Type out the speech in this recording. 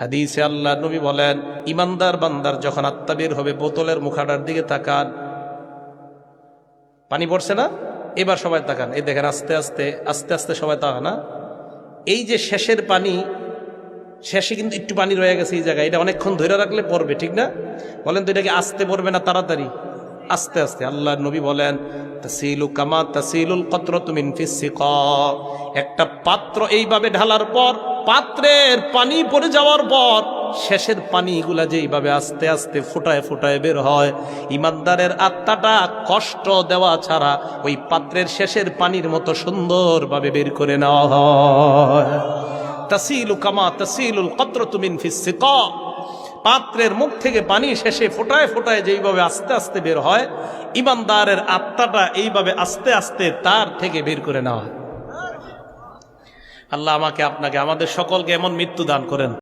হাদিসে আল্লাহ নবী বলেন, ইমানদার বান্দার যখন আত্মা বের হবে, বোতলের মুখাটার দিকে তাকান। পানি পড়ছে না? এবার সবাই তাকান। এই দেখেন, আস্তে আস্তে আস্তে আস্তে সবাই তাকান না এই যে শেষের পানি, শেষে কিন্তু একটু পানি রয়ে গেছে এই জায়গায়। এটা অনেকক্ষণ ধরে রাখলে পড়বে, ঠিক না? বলেন তো এটাকে আস্তে পড়বে না তাড়াতাড়ি? আস্তে আস্তে। আল্লাহ নবী বলেন, তাসিলু কামা তাসিলুল কতরতু মিন ফিসসিকা একটা পাত্র এইভাবে ঢালার পর পাত্রের পানি পড়ে যাওয়ার পর শেষের পানিগুলা যেইভাবে আস্তে আস্তে ফুটায় ফুটায় বের হয়, ইমানদারের আত্মাটা কষ্ট দেওয়া ছাড়া ওই পাত্রের শেষের পানির মতো সুন্দরভাবে বের করে নেওয়া হয়। তাসিলু কামা তাসিলুল কতরতু মিন ফিসসিকা পাত্রের মুখ থেকে পানি শেষে ফোটায় ফোটায় যেইভাবে আস্তে আস্তে বের হয়, ইমানদারের আত্মাটা এইভাবে আস্তে আস্তে তার থেকে বের করে নেওয়া হয়। আল্লাহ আমাকে আপনাকে আমাদের সকলকে এমন মৃত্যু দান করেন।